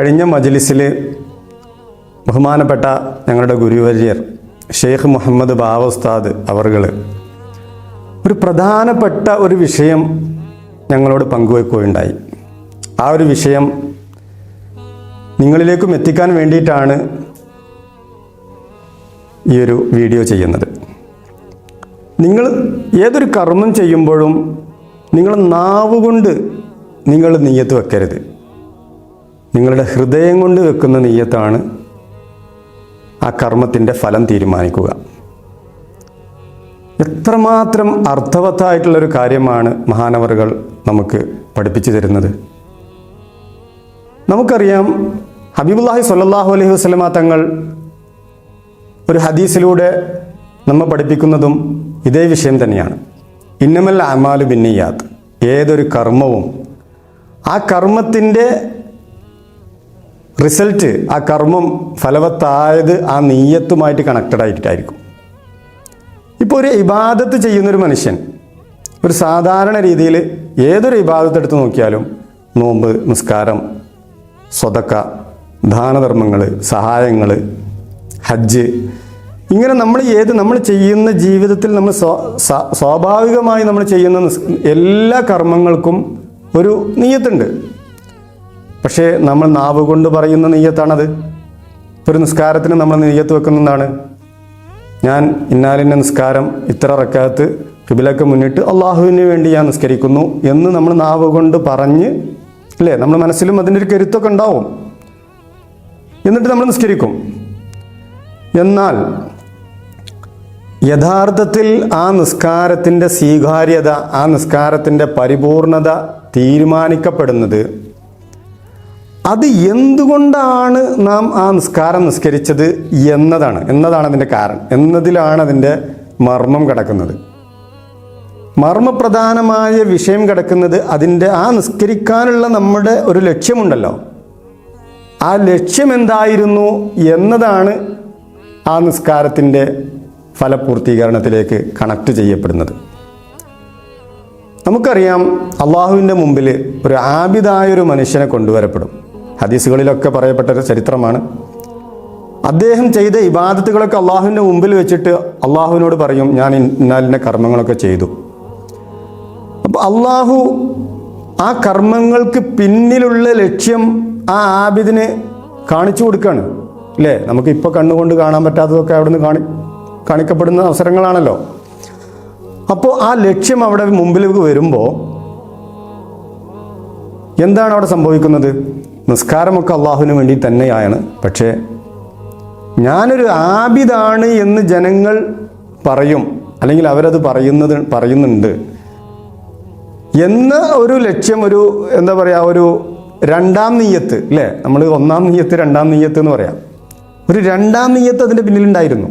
കഴിഞ്ഞ മജ്ലിസിൽ ബഹുമാനപ്പെട്ട ഞങ്ങളുടെ ഗുരുവര്യർ ഷെയ്ഖ് മുഹമ്മദ് ബാവസ്താദ് അവർകൾ ഒരു പ്രധാനപ്പെട്ട ഒരു വിഷയം ഞങ്ങളോട് പങ്കുവെക്കുകയുണ്ടായി. ആ ഒരു വിഷയം നിങ്ങളിലേക്കും എത്തിക്കാൻ വേണ്ടിയിട്ടാണ് ഈ ഒരു വീഡിയോ ചെയ്യുന്നത്. നിങ്ങൾ ഏതൊരു കർമ്മം ചെയ്യുമ്പോഴും നിങ്ങൾ നാവുകൊണ്ട് നിങ്ങൾ നെയ്യത്ത് വെക്കരുത്. നിങ്ങളുടെ ഹൃദയം കൊണ്ട് വെക്കുന്ന നെയ്യത്താണ് ആ കർമ്മത്തിന്റെ ഫലം തീരുമാനിക്കുക. എത്രമാത്രം അർത്ഥവത്തായിട്ടുള്ളൊരു കാര്യമാണ് മഹാനവറുകൾ നമുക്ക് പഠിപ്പിച്ചു തരുന്നത്. നമുക്കറിയാം ഹബീബുല്ലാഹി സല്ലാഹു അലൈഹി വസ്ലമ തങ്ങൾ ഒരു ഹദീസിലൂടെ നമ്മെ പഠിപ്പിക്കുന്നതും ഇതേ വിഷയം തന്നെയാണ്. ഇന്നമല്ല അമാലു ബിന്നിയാത്ത് ഏതൊരു കർമ്മവും ആ കർമ്മത്തിന്റെ റിസൾട്ട് ആ കർമ്മം ഫലവത്തായത് ആ നീയത്തുമായിട്ട് കണക്റ്റഡ് ആയിട്ടായിരിക്കും. ഇപ്പോൾ ഒരു ഇബാദത്ത് ചെയ്യുന്നൊരു മനുഷ്യൻ ഒരു സാധാരണ രീതിയിൽ ഏതൊരു ഇബാദത്ത് എടുത്ത് നോക്കിയാലും നോമ്പ് നിസ്കാരം സ്വതക്ക ദാനധർമ്മങ്ങൾ സഹായങ്ങൾ ഹജ്ജ് ഇങ്ങനെ നമ്മൾ ഏത് നമ്മൾ ചെയ്യുന്ന ജീവിതത്തിൽ നമ്മൾ സ്വ- സ്വാഭാവികമായി നമ്മൾ ചെയ്യുന്ന എല്ലാ കർമ്മങ്ങൾക്കും ഒരു നീയത്തുണ്ട്. പക്ഷേ നമ്മൾ നാവ് കൊണ്ട് പറയുന്ന നെയ്യത്താണത്. ഒരു നിസ്കാരത്തിന് നമ്മൾ നെയ്യത്ത് വെക്കുന്നതാണ് ഞാൻ ഇന്നാലിന്റെ നിസ്കാരം ഇത്ര റക്കാത്ത് കിബിലൊക്കെ മുന്നിട്ട് അള്ളാഹുവിന് വേണ്ടി ഞാൻ നിസ്കരിക്കുന്നു എന്ന് നമ്മൾ നാവ് കൊണ്ട് പറഞ്ഞ് അല്ലേ? നമ്മൾ മനസ്സിലും അതിന്റെ ഒരു കരുത്തൊക്കെ ഉണ്ടാവും. എന്നിട്ട് നമ്മൾ നിസ്കരിക്കും. എന്നാൽ യഥാർത്ഥത്തിൽ ആ നിസ്കാരത്തിന്റെ സ്വീകാര്യത ആ നിസ്കാരത്തിന്റെ പരിപൂർണത തീരുമാനിക്കപ്പെടുന്നത് അത് എന്തുകൊണ്ടാണ് നാം ആ നിസ്കാരം നിസ്കരിച്ചത് എന്നതാണ്. എന്നതാണ് അതിന്റെ കാരണം. എന്നതിലാണ് അതിന്റെ മർമ്മം കിടക്കുന്നത്. മർമ്മപ്രധാനമായ വിഷയം കിടക്കുന്നത് അതിന്റെ ആ നിസ്കരിക്കാനുള്ള നമ്മുടെ ഒരു ലക്ഷ്യമുണ്ടല്ലോ. ആ ലക്ഷ്യം എന്തായിരുന്നു എന്നതാണ് ആ നിസ്കാരത്തിന്റെ ഫലപൂർത്തീകരണത്തിലേക്ക് കണക്ട് ചെയ്യപ്പെടുന്നത്. നമുക്കറിയാം അള്ളാഹുവിന്റെ മുമ്പിൽ ഒരു ആബിദായൊരു മനുഷ്യനെ കൊണ്ടുവരപ്പെടും. ഹദീസുകളിലൊക്കെ പറയപ്പെട്ട ഒരു ചരിത്രമാണ്. അദ്ദേഹം ചെയ്ത ഇബാദത്തുകളൊക്കെ അള്ളാഹുവിന്റെ മുമ്പിൽ വെച്ചിട്ട് അള്ളാഹുവിനോട് പറയും ഞാൻ ഇന്നാലിന്റെ കർമ്മങ്ങളൊക്കെ ചെയ്തു. അപ്പോൾ അള്ളാഹു ആ കർമ്മങ്ങൾക്ക് പിന്നിലുള്ള ലക്ഷ്യം ആ ആബിദിന് കാണിച്ചു കൊടുക്കുകയാണ് അല്ലേ? നമുക്ക് ഇപ്പോൾ കണ്ണുകൊണ്ട് കാണാൻ പറ്റാത്തതൊക്കെ അവിടുന്ന് കാണി കാണിക്കപ്പെടുന്ന അവസരങ്ങളാണല്ലോ. അപ്പോൾ ആ ലക്ഷ്യം അവിടെ മുമ്പിലേക്ക് വരുമ്പോൾ എന്താണ് അവിടെ സംഭവിക്കുന്നത്? നിസ്കാരമൊക്കെ അള്ളാഹുവിന് വേണ്ടി തന്നെയാണ്. പക്ഷേ ഞാനൊരു ആബിദാണ് എന്ന് ജനങ്ങൾ പറയും അല്ലെങ്കിൽ അവരത് പറയുന്നത് പറയുന്നുണ്ട്. എന്ന ഒരു ലക്ഷ്യം ഒരു എന്താ പറയുക ഒരു രണ്ടാം നീയത്ത് അല്ലേ നമ്മൾ ഒന്നാം നീയത്ത് രണ്ടാം നീയത്ത് എന്ന് പറയാം. ഒരു രണ്ടാം നീയത്ത് അതിന്റെ പിന്നിലുണ്ടായിരുന്നു.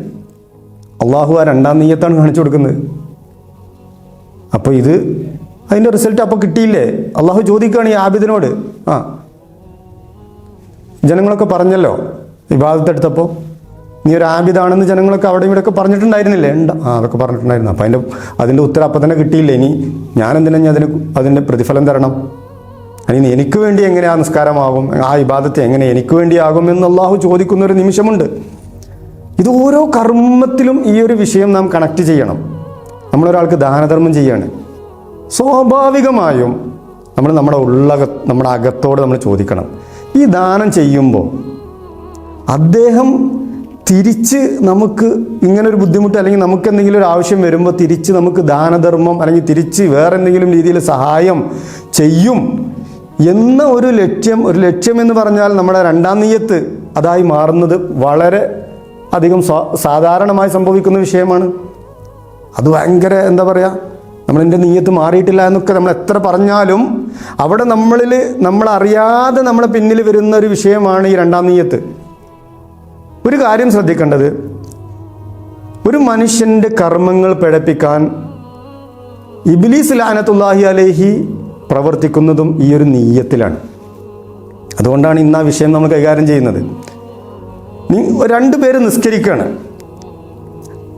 അള്ളാഹു ആ രണ്ടാം നീയത്താണ് കാണിച്ചു കൊടുക്കുന്നത്. അപ്പോൾ ഇത് അതിന്റെ റിസൾട്ട് അപ്പോൾ കിട്ടിയില്ലേ? അള്ളാഹു ചോദിക്കുകയാണ് ഈ ആബിദിനോട്. ആ ജനങ്ങളൊക്കെ പറഞ്ഞല്ലോ വിവാദത്തെടുത്തപ്പോൾ നീ ഒരു ആബിദാണെന്ന് ജനങ്ങളൊക്കെ അവിടെ ഇവിടെയൊക്കെ പറഞ്ഞിട്ടുണ്ടായിരുന്നില്ലേ? ഉണ്ട്. ആ അതൊക്കെ പറഞ്ഞിട്ടുണ്ടായിരുന്നു. അപ്പോൾ അതിന്റെ അതിന്റെ ഉത്തരം അപ്പം തന്നെ കിട്ടിയില്ലേ? ഇനി ഞാൻ എന്തിനാ ഞാൻ അതിന് അതിന്റെ പ്രതിഫലം തരണം? ഇനി എനിക്ക് വേണ്ടി എങ്ങനെ ആ നിസ്കാരമാകും? ആ ഇബാദത്തെ എങ്ങനെ എനിക്ക് വേണ്ടി ആകും എന്ന് അള്ളാഹു ചോദിക്കുന്ന ഒരു നിമിഷമുണ്ട്. ഇത് ഓരോ കർമ്മത്തിലും ഈ ഒരു വിഷയം നാം കണക്ട് ചെയ്യണം. നമ്മളൊരാൾക്ക് ദാനധർമ്മം ചെയ്യാണ്. സ്വാഭാവികമായും നമ്മൾ നമ്മുടെ ഉള്ള നമ്മുടെ അകത്തോട് നമ്മൾ ചോദിക്കണം. ഈ ദാനം ചെയ്യുമ്പോൾ അദ്ദേഹം തിരിച്ച് നമുക്ക് ഇങ്ങനൊരു ബുദ്ധിമുട്ട് അല്ലെങ്കിൽ നമുക്ക് എന്തെങ്കിലും ഒരു ആവശ്യം വരുമ്പോൾ തിരിച്ച് നമുക്ക് ദാനധർമ്മം അല്ലെങ്കിൽ തിരിച്ച് വേറെ എന്തെങ്കിലും രീതിയിൽ സഹായം ചെയ്യും എന്ന ഒരു ലക്ഷ്യം ഒരു ലക്ഷ്യം എന്ന് പറഞ്ഞാൽ നമ്മുടെ രണ്ടാം നീയത്ത് അതായി മാറുന്നത് വളരെ അധികം സാധാരണമായി സംഭവിക്കുന്ന വിഷയമാണ്. അത് ഭയങ്കര എന്താ പറയുക നമ്മളെന്റെ നീയത്ത് മാറിയിട്ടില്ല എന്നൊക്കെ നമ്മൾ എത്ര പറഞ്ഞാലും അവിടെ നമ്മളിൽ നമ്മൾ അറിയാതെ നമ്മളെ പിന്നിൽ വരുന്ന ഒരു വിഷയമാണ് ഈ രണ്ടാം നീയത്ത്. ഒരു കാര്യം ശ്രദ്ധിക്കേണ്ടത്. ഒരു മനുഷ്യന്റെ കർമ്മങ്ങൾ പിഴപ്പിക്കാൻ ഇബിലീസ് ലാനത്തുല്ലാഹി അലേഹി പ്രവർത്തിക്കുന്നതും ഈ ഒരു നീയത്തിലാണ്. അതുകൊണ്ടാണ് ഇന്ന് ആ വിഷയം നമ്മൾ കൈകാര്യം ചെയ്യുന്നത്. രണ്ട് പേര് നിസ്കരിക്കുകയാണ്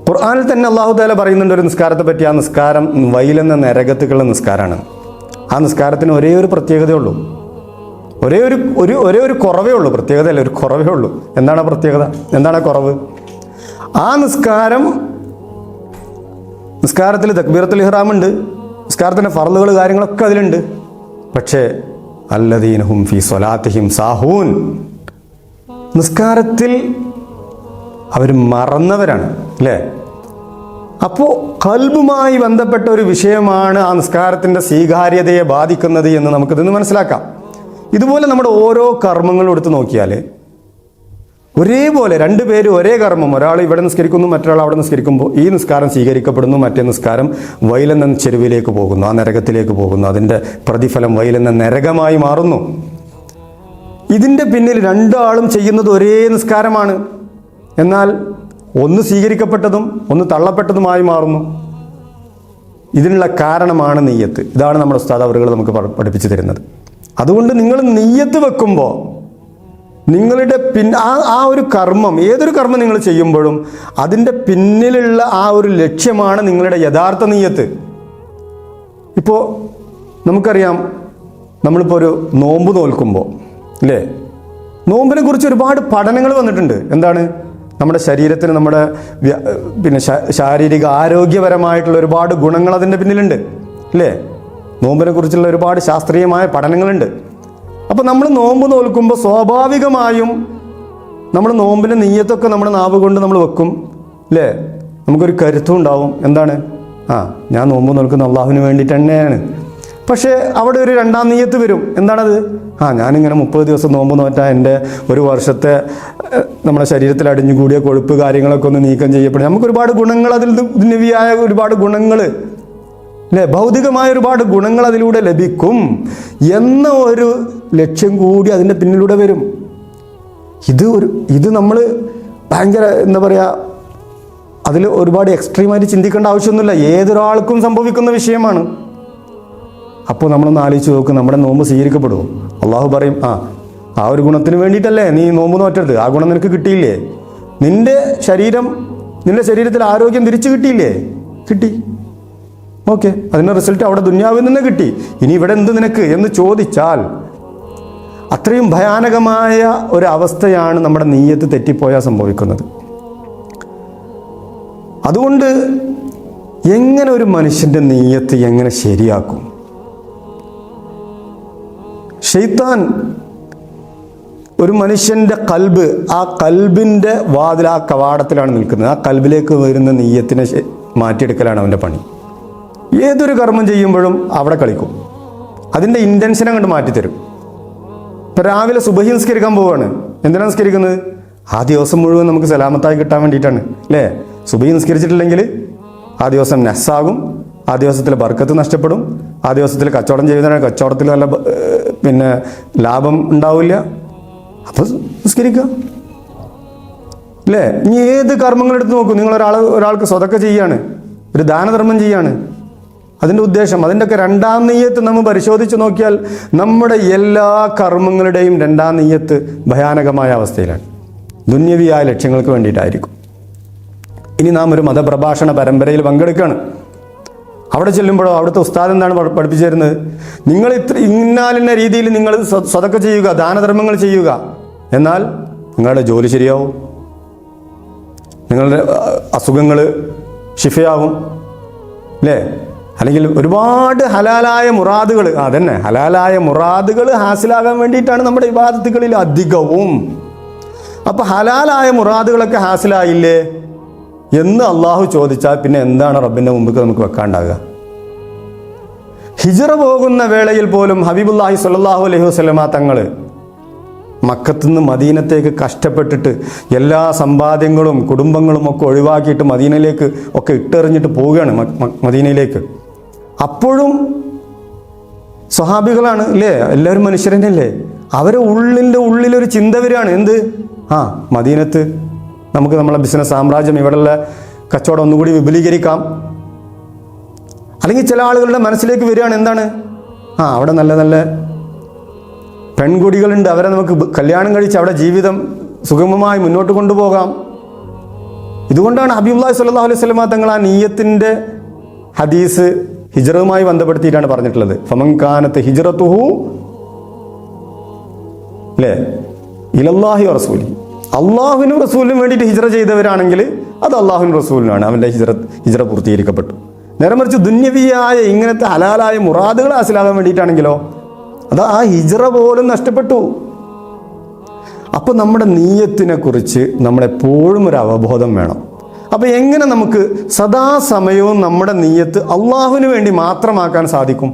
ഖുർആാനിൽ തന്നെ അള്ളാഹു താല പറയുന്നുണ്ട് ഒരു നിസ്കാരത്തെ പറ്റി. ആ നിസ്കാരം വൈലെന്ന നരകത്തുകളുടെ നിസ്കാരമാണ്. ആ നിസ്കാരത്തിന് ഒരേ ഒരു പ്രത്യേകതയുള്ളൂ. ഒരേ ഒരു ഒരു ഒരേ ഒരു കുറവേ ഉള്ളൂ. പ്രത്യേകതയല്ല ഒരു കുറവേ ഉള്ളൂ. എന്താണ് പ്രത്യേകത? എന്താണ് കുറവ്? ആ നിസ്കാരം നിസ്കാരത്തിൽ തക്ബീറത്തുൽ ഇഹ്റാം ഉണ്ട്. നിസ്കാരത്തിന്റെ ഫറലുകൾ കാര്യങ്ങളൊക്കെ അതിലുണ്ട്. പക്ഷേ അല്ലദീനഹും ഫി സ്വലാത്തിഹിം സാഹൂൻ. നിസ്കാരത്തിൽ അവർ മറന്നവരാണ് അല്ലേ? അപ്പോൾ കൽബുമായി ബന്ധപ്പെട്ട ഒരു വിഷയമാണ് ആ നിസ്കാരത്തിന്റെ സ്വീകാര്യതയെ ബാധിക്കുന്നത് എന്ന് നമുക്കിതിന്ന് മനസ്സിലാക്കാം. ഇതുപോലെ നമ്മുടെ ഓരോ കർമ്മങ്ങളും എടുത്ത് നോക്കിയാൽ ഒരേപോലെ രണ്ട് പേര് ഒരേ കർമ്മം. ഒരാൾ ഇവിടെ നിസ്കരിക്കുന്നു മറ്റൊരാൾ അവിടെ നിസ്കരിക്കുമ്പോൾ ഈ നിസ്കാരം സ്വീകരിക്കപ്പെടുന്നു മറ്റേ നിസ്കാരം വയലെന്ന ചെരുവിലേക്ക് പോകുന്നു ആ നരകത്തിലേക്ക് പോകുന്നു അതിന്റെ പ്രതിഫലം വയലെന്ന നരകമായി മാറുന്നു. ഇതിന്റെ പിന്നിൽ രണ്ടാളും ചെയ്യുന്നത് ഒരേ നിസ്കാരമാണ്. എന്നാൽ ഒന്ന് സ്വീകരിക്കപ്പെട്ടതും ഒന്ന് തള്ളപ്പെട്ടതുമായി മാറുന്നു. ഇതിനുള്ള കാരണമാണ് നെയ്യത്ത്. ഇതാണ് നമ്മുടെ ഉസ്താദ് അവറുകൾ നമുക്ക് പഠിപ്പിച്ചു തരുന്നത്. അതുകൊണ്ട് നിങ്ങൾ നെയ്യത്ത് വെക്കുമ്പോൾ നിങ്ങളുടെ പിൻ ആ ആ ഒരു കർമ്മം ഏതൊരു കർമ്മം നിങ്ങൾ ചെയ്യുമ്പോഴും അതിന്റെ പിന്നിലുള്ള ആ ഒരു ലക്ഷ്യമാണ് നിങ്ങളുടെ യഥാർത്ഥ നെയ്യത്ത്. ഇപ്പോൾ നമുക്കറിയാം നമ്മളിപ്പോൾ ഒരു നോമ്പ് നോൽക്കുമ്പോൾ അല്ലേ? നോമ്പിനെ കുറിച്ച് ഒരുപാട് പഠനങ്ങൾ വന്നിട്ടുണ്ട്. എന്താണ്? നമ്മുടെ ശരീരത്തിന് നമ്മുടെ പിന്നെ ശാരീരിക ആരോഗ്യപരമായിട്ടുള്ള ഒരുപാട് ഗുണങ്ങൾ അതിന്റെ പിന്നിലുണ്ട് അല്ലേ? നോമ്പിനെ കുറിച്ചുള്ള ഒരുപാട് ശാസ്ത്രീയമായ പഠനങ്ങളുണ്ട്. അപ്പോൾ നമ്മൾ നോമ്പ് നോൽക്കുമ്പോൾ സ്വാഭാവികമായും നമ്മൾ നോമ്പിന്റെ നെയ്യത്തൊക്കെ നമ്മുടെ നാവ് കൊണ്ട് നമ്മൾ വെക്കും അല്ലേ? നമുക്കൊരു കരുത്തും ഉണ്ടാവും. എന്താണ്? ആ ഞാൻ നോമ്പ് നോൽക്കുന്ന അള്ളാഹുവിന് വേണ്ടിയിട്ട് തന്നെയാണ്. പക്ഷേ അവിടെ ഒരു രണ്ടാം നെയ്യത്ത് വരും. എന്താണത്? ആ ഞാനിങ്ങനെ മുപ്പത് ദിവസം നോമ്പ് നോറ്റാൽ എന്റെ ഒരു വർഷത്തെ നമ്മുടെ ശരീരത്തിൽ അടിഞ്ഞുകൂടിയ കൊഴുപ്പ് കാര്യങ്ങളൊക്കെ ഒന്ന് നീക്കം ചെയ്യപ്പെടും. നമുക്ക് ഒരുപാട് ഗുണങ്ങൾ അതിൽ നിവിയായ ഒരുപാട് ഗുണങ്ങൾ അല്ലേ ഭൗതികമായ ഒരുപാട് ഗുണങ്ങൾ അതിലൂടെ ലഭിക്കും എന്ന ഒരു ലക്ഷ്യം കൂടി അതിന്റെ പിന്നിലൂടെ വരും. ഇത് ഒരു ഇത് നമ്മൾ ഭയങ്കര എന്താ പറയുക അതിൽ ഒരുപാട് എക്സ്ട്രീമായിട്ട് ചിന്തിക്കേണ്ട ആവശ്യമൊന്നുമില്ല. ഏതൊരാൾക്കും സംഭവിക്കുന്ന വിഷയമാണ്. അപ്പോൾ നമ്മളൊന്ന് ആലോചിച്ച് നോക്കും നമ്മുടെ നോമ്പ് സ്വീകരിക്കപ്പെടുമോ? അള്ളാഹു പറയും ആ ആ ഒരു ഗുണത്തിന് വേണ്ടിയിട്ടല്ലേ നീ നോമ്പ് നോറ്റരുത് ആ ഗുണം നിനക്ക് കിട്ടിയില്ലേ? നിന്റെ ശരീരം നിന്റെ ശരീരത്തിൽ ആരോഗ്യം തിരിച്ചു കിട്ടിയില്ലേ? കിട്ടി. ഓക്കെ അതിന്റെ റിസൾട്ട് അവിടെ ദുന്യാവിൽ നിന്ന് കിട്ടി. ഇനി ഇവിടെ എന്ത് നിനക്ക് എന്ന് ചോദിച്ചാൽ അത്രയും ഭയാനകമായ ഒരു അവസ്ഥയാണ് നമ്മുടെ നീയത്ത് തെറ്റിപ്പോയാൽ സംഭവിക്കുന്നത്. അതുകൊണ്ട് എങ്ങനെ ഒരു മനുഷ്യന്റെ നീയത്ത് എങ്ങനെ ശരിയാക്കും? ഷെയ്ത്താൻ ഒരു മനുഷ്യന്റെ കൽബ് ആ കൽബിന്റെ വാതിൽ ആ കവാടത്തിലാണ് നിൽക്കുന്നത്. ആ കൽബിലേക്ക് വരുന്ന നെയ്യത്തിനെ മാറ്റിയെടുക്കലാണ് അവന്റെ പണി. ഏതൊരു കർമ്മം ചെയ്യുമ്പോഴും അവിടെ കളിക്കും. അതിന്റെ ഇന്റൻഷൻ അങ്ങോട്ട് മാറ്റിത്തരും. ഇപ്പം രാവിലെ സുബഹി നിസ്കരിക്കാൻ പോവാണ്. എന്തിനാണ് നിസ്കരിക്കുന്നത്? ആ ദിവസം മുഴുവൻ നമുക്ക് സലാമത്തായി കിട്ടാൻ വേണ്ടിയിട്ടാണ് അല്ലേ? സുബഹി നിസ്കരിച്ചിട്ടില്ലെങ്കിൽ ആ ദിവസം നെസ്സാകും ആ ദിവസത്തിൽ ബർക്കത്ത് നഷ്ടപ്പെടും ആ ദിവസത്തിൽ കച്ചവടം ചെയ്യുന്നതിന് കച്ചവടത്തിൽ നല്ല പിന്നെ ലാഭം ഉണ്ടാവില്ല. അപ്പോൾ നിസ്കരിക്കുക. അല്ലേ ഇനി ഏത് കർമ്മങ്ങൾ എടുത്ത് നോക്കൂ? നിങ്ങൾ ഒരാൾ ഒരാൾക്ക് സ്വതൊക്കെ ചെയ്യാണ്. ഒരു ദാനധർമ്മം ചെയ്യാണ്. അതിന്റെ ഉദ്ദേശം അതിന്റെയൊക്കെ രണ്ടാം നെയ്യത്ത് നമ്മൾ പരിശോധിച്ച് നോക്കിയാൽ നമ്മുടെ എല്ലാ കർമ്മങ്ങളുടെയും രണ്ടാം നെയ്യത്ത് ഭയാനകമായ അവസ്ഥയിലാണ്. ദുന്യവിയായ ലക്ഷ്യങ്ങൾക്ക് വേണ്ടിയിട്ടായിരിക്കും. ഇനി നാം ഒരു മതപ്രഭാഷണ പരമ്പരയിൽ പങ്കെടുക്കുകയാണ്. അവിടെ ചെല്ലുമ്പോഴോ അവിടുത്തെ ഉസ്താദ് എന്താണ് പഠിപ്പിച്ചിരുന്നത്? നിങ്ങൾ ഇത്ര ഇന്നാലിന്ന രീതിയിൽ നിങ്ങൾ സ്വ- സ്വതക്ക ചെയ്യുക ദാനധർമ്മങ്ങൾ ചെയ്യുക. എന്നാൽ നിങ്ങളുടെ ജോലി ശരിയാവും. നിങ്ങളുടെ അസുഖങ്ങൾ ഷിഫയാകും അല്ലേ അല്ലെങ്കിൽ ഒരുപാട് ഹലാലായ മുറാദുകൾ അതന്നെ. ഹലാലായ മുറാദുകൾ ഹാസിലാകാൻ വേണ്ടിയിട്ടാണ് നമ്മുടെ വിവാദത്തുകളിൽ അധികവും. അപ്പോൾ ഹലാലായ മുറാദുകളൊക്കെ ഹാസിലായില്ലേ? എന്ന് അള്ളാഹു ചോദിച്ചാൽ പിന്നെ എന്താണ് റബ്ബിന്റെ മുമ്പിൽ നമുക്ക് വെക്കാണ്ടാകുക ഹിജറ പോകുന്ന വേളയിൽ പോലും ഹബീബുല്ലാഹി സ്വല്ലല്ലാഹു അലൈഹി വസ്ലമ തങ്ങൾ മക്കത്തുനിന്ന് മദീനത്തേക്ക് കഷ്ടപ്പെട്ടിട്ട് എല്ലാ സമ്പാദ്യങ്ങളും കുടുംബങ്ങളും ഒക്കെ ഒഴിവാക്കിയിട്ട് മദീനയിലേക്ക് ഒക്കെ ഇട്ടെറിഞ്ഞിട്ട് പോവുകയാണ് മദീനയിലേക്ക്. അപ്പോഴും സ്വഹാബികളാണ് അല്ലേ? എല്ലാവരും മനുഷ്യരനല്ലേ അവരെ ഉള്ളിന്റെ ഉള്ളിലൊരു ചിന്ത വരികയാണ്. എന്ത്? ആ മദീനത്ത് നമുക്ക് നമ്മളെ ബിസിനസ് സാമ്രാജ്യം ഇവിടെയുള്ള കച്ചവടം ഒന്നുകൂടി വിപുലീകരിക്കാം. അല്ലെങ്കിൽ ചില ആളുകളുടെ മനസ്സിലേക്ക് വരികയാണ് എന്താണ്? ആ അവിടെ നല്ല നല്ല പെൺകുടികളുണ്ട്. അവരെ നമുക്ക് കല്യാണം കഴിച്ച് അവിടെ ജീവിതം സുഗമമായി മുന്നോട്ട് കൊണ്ടുപോകാം. ഇതുകൊണ്ടാണ് ഹബീബുല്ലാഹി സ്വല്ലല്ലാഹു അലൈഹി വസല്ലമ തങ്ങൾ ആ നീയത്തിന്റെ ഹദീസ് ഹിജറവുമായി ബന്ധപ്പെടുത്തിയിട്ടാണ് പറഞ്ഞിട്ടുള്ളത്. ഫമൻകാനത്ത് ഹിജറത്തുഹു അല്ലേ ഇലല്ലാഹി റസൂലി. അള്ളാഹുവിനും റസൂലിനും വേണ്ടിയിട്ട് ഹിജറ ചെയ്തവരാണെങ്കിൽ അത് അള്ളാഹുവിനും റസൂലിനാണ് അവന്റെ ഹിജറ ഹിജറ പൂർത്തീകരിക്കപ്പെട്ടു. നേരെ മറിച്ച് ദുന്യവിയായ ഇങ്ങനത്തെ ഹലാലായ മുറാദുകൾ ഹാസിലാകാൻ വേണ്ടിയിട്ടാണെങ്കിലോ അത് ആ ഹിജറ പോലും നഷ്ടപ്പെട്ടു. അപ്പോൾ നമ്മുടെ നീയത്തിനെ കുറിച്ച് നമ്മളെപ്പോഴും ഒരു അവബോധം വേണം. അപ്പോൾ എങ്ങനെ നമുക്ക് സദാസമയവും നമ്മുടെ നീയത്ത് അള്ളാഹുവിന് വേണ്ടി മാത്രമാക്കാൻ സാധിക്കും?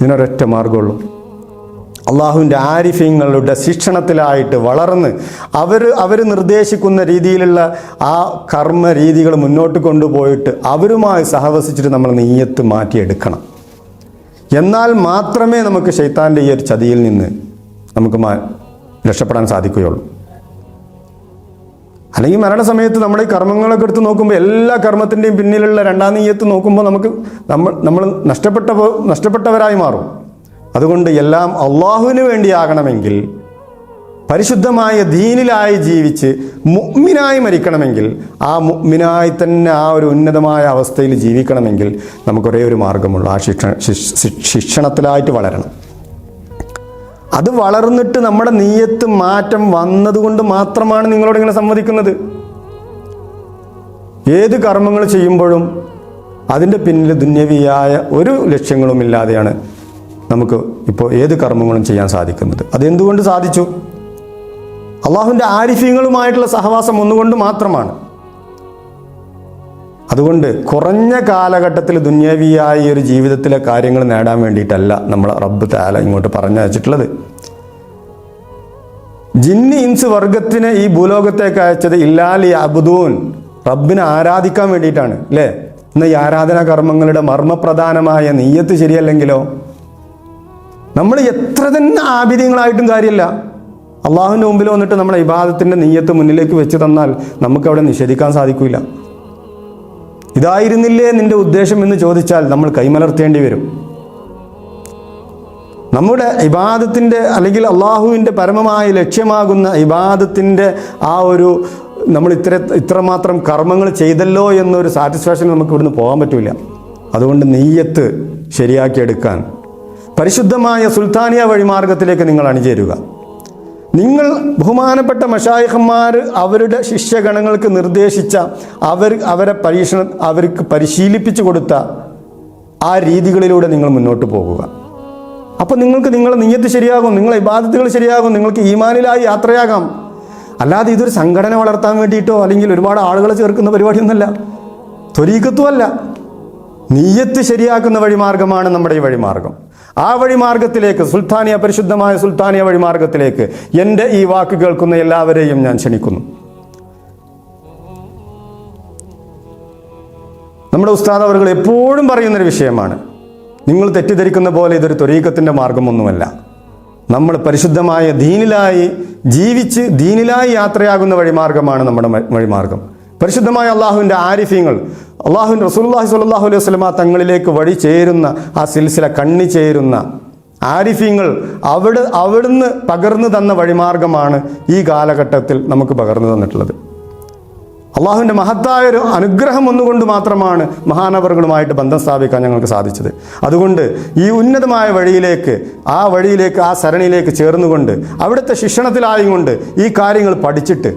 ഇതിനൊരൊറ്റ മാർഗമുള്ളൂ അള്ളാഹുവിന്റെ ആരിഫ്യങ്ങളുടെ ശിക്ഷണത്തിലായിട്ട് വളർന്ന് അവർ അവർ നിർദ്ദേശിക്കുന്ന രീതിയിലുള്ള ആ കർമ്മ രീതികൾ മുന്നോട്ട് കൊണ്ടുപോയിട്ട് അവരുമായി സഹവസിച്ചിട്ട് നമ്മൾ നെയ്യത്ത് മാറ്റിയെടുക്കണം. എന്നാൽ മാത്രമേ നമുക്ക് ശൈത്താന്റെ ഈ ഒരു ചതിയിൽ നിന്ന് നമുക്ക് രക്ഷപ്പെടാൻ സാധിക്കുകയുള്ളൂ. അല്ലെങ്കിൽ മരണസമയത്ത് നമ്മൾ ഈ കർമ്മങ്ങളൊക്കെ എടുത്ത് നോക്കുമ്പോൾ എല്ലാ കർമ്മത്തിന്റെയും പിന്നിലുള്ള രണ്ടാം നീയത്ത് നോക്കുമ്പോൾ നമുക്ക് നമ്മൾ നമ്മൾ നഷ്ടപ്പെട്ട നഷ്ടപ്പെട്ടവരായി മാറും. അതുകൊണ്ട് എല്ലാം അള്ളാഹുവിന് വേണ്ടിയാകണമെങ്കിൽ പരിശുദ്ധമായ ദീനിലായി ജീവിച്ച് മുഗ്മിനായി മരിക്കണമെങ്കിൽ ആ മുഗ്മിനായി തന്നെ ആ ഒരു ഉന്നതമായ അവസ്ഥയിൽ ജീവിക്കണമെങ്കിൽ നമുക്കൊരേ ഒരു മാർഗമുള്ളൂ ആ ശിക്ഷ ശിക്ഷ- ശിക്ഷണത്തിലായിട്ട് വളരണം. അത് വളർന്നിട്ട് നമ്മുടെ നീയത്ത് മാറ്റം വന്നതുകൊണ്ട് മാത്രമാണ് നിങ്ങളോട് ഇങ്ങനെ സമ്മതിക്കുന്നത് ഏത് കർമ്മങ്ങൾ ചെയ്യുമ്പോഴും അതിന്റെ പിന്നിൽ ദുന്യവിയായ ഒരു ലക്ഷ്യങ്ങളും ഇല്ലാതെയാണ് നമുക്ക് ഇപ്പോൾ ഏത് കർമ്മങ്ങളും ചെയ്യാൻ സാധിക്കുന്നത്. അതെന്തുകൊണ്ട് സാധിച്ചു? അള്ളാഹുവിന്റെ ആരിഫ്യങ്ങളുമായിട്ടുള്ള സഹവാസം ഒന്നുകൊണ്ട് മാത്രമാണ്. അതുകൊണ്ട് കുറഞ്ഞ കാലഘട്ടത്തിൽ ദുന്യവിയായ ഒരു ജീവിതത്തിലെ കാര്യങ്ങൾ നേടാൻ വേണ്ടിയിട്ടല്ല നമ്മൾ റബ്ബ് താല ഇങ്ങോട്ട് പറഞ്ഞു വെച്ചിട്ടുള്ളത് ജിന്നി ഇൻസ് വർഗത്തിനെ ഈ ഭൂലോകത്തേക്ക് അയച്ചത് ഇല്ലാലി അബുദൂൻ റബ്ബിനെ ആരാധിക്കാൻ വേണ്ടിയിട്ടാണ് അല്ലേ? ഇന്ന് ഈ ആരാധനാ കർമ്മങ്ങളുടെ മർമ്മപ്രധാനമായ നെയ്യത്ത് ശരിയല്ലെങ്കിലോ? നമ്മൾ എത്ര തന്നെ ആഭിദ്യങ്ങളായിട്ടും കാര്യമില്ല. അള്ളാഹുവിന്റെ മുമ്പിൽ വന്നിട്ട് നമ്മുടെ ഇബാദത്തിന്റെ നെയ്യത്ത് മുന്നിലേക്ക് വെച്ച് തന്നാൽ നമുക്കവിടെ നിഷേധിക്കാൻ സാധിക്കില്ല ഇതായിരുന്നില്ലേ നിന്റെ ഉദ്ദേശം എന്ന് ചോദിച്ചാൽ നമ്മൾ കൈമലർത്തേണ്ടി വരും. നമ്മുടെ ഇബാദത്തിന്റെ അല്ലെങ്കിൽ അള്ളാഹുവിന്റെ പരമമായ ലക്ഷ്യമാകുന്ന ഇബാദത്തിന്റെ ആ ഒരു നമ്മൾ ഇത്ര ഇത്രമാത്രം കർമ്മങ്ങൾ ചെയ്തല്ലോ എന്നൊരു സാറ്റിസ്ഫാക്ഷൻ നമുക്ക് ഇവിടുന്ന് പോകാൻ പറ്റില്ല അതുകൊണ്ട് നെയ്യത്ത് ശരിയാക്കിയെടുക്കാൻ പരിശുദ്ധമായ സുൽത്താനിയ വഴിമാർഗത്തിലേക്ക് നിങ്ങൾ അണിചേരുക. നിങ്ങൾ ബഹുമാനപ്പെട്ട മഷായിഹന്മാർ അവരുടെ ശിഷ്യഗണങ്ങൾക്ക് നിർദ്ദേശിച്ച അവർ അവരെ പരീക്ഷണ അവർക്ക് പരിശീലിപ്പിച്ചു കൊടുത്ത ആ രീതികളിലൂടെ നിങ്ങൾ മുന്നോട്ട് പോകുക. അപ്പോൾ നിങ്ങൾക്ക് നിങ്ങളെ നീയത്ത് ശരിയാകും നിങ്ങളെ ഇബാദത്തുകൾ ശരിയാകും നിങ്ങൾക്ക് ഈമാനിലായി യാത്രയാകാം. അല്ലാതെ ഇതൊരു സംഘടന വളർത്താൻ വേണ്ടിയിട്ടോ അല്ലെങ്കിൽ ഒരുപാട് ആളുകളെ ചേർക്കുന്ന പരിപാടിയൊന്നുമല്ല. ത്വരീക്കത്വമല്ല നീയത്ത് ശരിയാക്കുന്ന വഴിമാർഗമാണ് നമ്മുടെ ഈ വഴിമാർഗം. ആ വഴിമാർഗത്തിലേക്ക് സുൽത്താനിയ പരിശുദ്ധമായ സുൽത്താനിയ വഴിമാർഗത്തിലേക്ക് എന്റെ ഈ വാക്ക് കേൾക്കുന്ന എല്ലാവരെയും ഞാൻ ക്ഷണിക്കുന്നു. നമ്മുടെ ഉസ്താദ് അവർ എപ്പോഴും പറയുന്നൊരു വിഷയമാണ് നിങ്ങൾ തെറ്റിദ്ധരിക്കുന്ന പോലെ ഇതൊരു ത്വരീക്കത്തിന്റെ മാർഗമൊന്നുമല്ല. നമ്മൾ പരിശുദ്ധമായ ദീനിലായി ജീവിച്ച് ദീനിലായി യാത്രയാകുന്ന വഴിമാർഗമാണ് നമ്മുടെ വഴിമാർഗം. പരിശുദ്ധമായ അള്ളാഹുവിന്റെ ആരിഫ്യങ്ങൾ അള്ളാഹുവിൻ റസൂലുള്ളാഹി സ്വല്ലല്ലാഹു അലൈഹി വസ്ലമ തങ്ങളിലേക്ക് വഴി ചേരുന്ന ആ സിൽസില കണ്ണി ചേരുന്ന ആരിഫ്യങ്ങൾ അവിടെ അവിടുന്ന് പകർന്നു തന്ന വഴിമാർഗമാണ് ഈ കാലഘട്ടത്തിൽ നമുക്ക് പകർന്നു തന്നിട്ടുള്ളത്. അള്ളാഹുവിന്റെ മഹത്തായ ഒരു അനുഗ്രഹം ഒന്നുകൊണ്ട് മാത്രമാണ് മഹാനവറുകളുമായിട്ട് ബന്ധം സ്ഥാപിക്കാൻ ഞങ്ങൾക്ക് സാധിച്ചത്. അതുകൊണ്ട് ഈ ഉന്നതമായ വഴിയിലേക്ക് ആ വഴിയിലേക്ക് ആ സരണിയിലേക്ക് ചേർന്നുകൊണ്ട് അവിടുത്തെ ശിക്ഷണത്തിലായും കൊണ്ട് ഈ കാര്യങ്ങൾ പഠിച്ചിട്ട്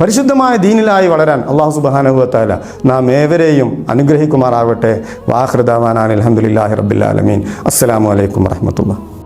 പരിശുദ്ധമായ ദീനിലായി വളരാൻ അള്ളാഹു സുബാനുഭവത്താല നാം ഏവരെയും അനുഗ്രഹിക്കുമാറാവട്ടെ. വാഹൃദാൻ അലഹമുല്ലാഹി റബ്ബിലാലമീൻ അസ്സലാമു അലൈക്കും വറഹമത്തുള്ള